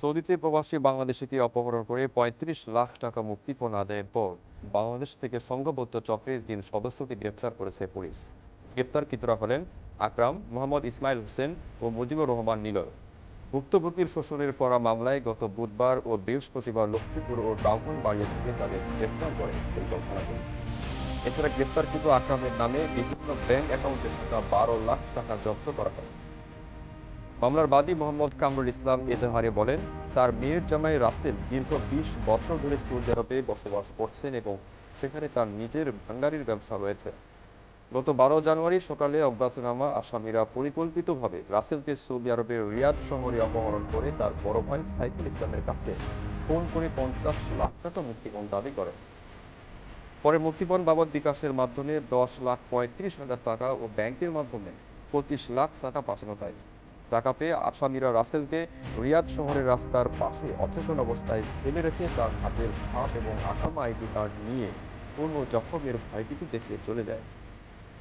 সৌদিতে প্রবাসী বাংলাদেশিকে অপহরণ করে পঁয়ত্রিশ লাখ টাকা মুক্তিপণ আদায়ের পর বাংলাদেশ থেকে সংঘবদ্ধ চক্রের তিন সদস্যকে গ্রেপ্তার করেছে পুলিশ। গ্রেপ্তারকৃতরা হলেন আকরাম, মোহাম্মদ ইসমাইল হোসেন ও মুজিবুর রহমান নিলয়। ভুক্তভোগীর শোষণের করা মামলায় গত বুধবার ও বৃহস্পতিবার লক্ষ্মীপুর ও ব্রাহ্মণবাড়িয়া থেকে তাদের গ্রেপ্তার করে থানা পুলিশ। এছাড়া গ্রেপ্তারকৃত আকরামের নামে বিভিন্ন ব্যাংক অ্যাকাউন্টে থাকা বারো লাখ টাকা জব্দ করা হয়। মামলার বাদী মোহাম্মদ কামরুল ইসলাম এজাহারে বলেন, তার মেয়ের জামাই রাসেল দীর্ঘ বিশ বছর ধরে সৌদি আরবে বসবাস করছেন এবং সেখানে তার নিজের ভাঙ্গারির ব্যবসা রয়েছে। গত বারো জানুয়ারি সকালে অজ্ঞাতনামা আসামিরা পরিকল্পিতভাবে রাসেলকে সৌদি আরবের রিয়াদ শহরে অপহরণ করে তার বড় ভাই সাইফুল ইসলামের কাছে ফোন করে পঞ্চাশ লাখ টাকা মুক্তিপণ দাবি করেন। পরে মুক্তিপণ বাবদ বিকাশের মাধ্যমে দশ লাখ পঁয়ত্রিশ হাজার টাকা ও ব্যাংকের মাধ্যমে পঁচিশ লাখ টাকা পাঠানো হয়। টাকা পেয়ে আসামিরা রাসেলকে রিয়াদ শহরের রাস্তার পাশে অচেতন অবস্থায় ফেলে রেখে তার হাতের ছাপ এবং আকামা আইডি কার্ড নিয়ে পূর্ণ জখমের ভয়ভীতি দেখিয়ে চলে যায়।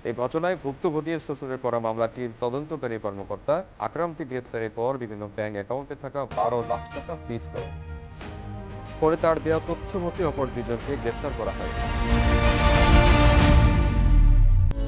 এই ঘটনায় ভুক্তভোগীর শ্বশুরের করা মামলাটির তদন্তকারী কর্মকর্তা আকরামকে গ্রেপ্তারের পর বিভিন্ন ব্যাংক অ্যাকাউন্টে থাকা বারো লাখ টাকা ফ্রিজ করে। পরে তার দেওয়া তথ্য মতে অপর দুজনকে গ্রেপ্তার করা হয়।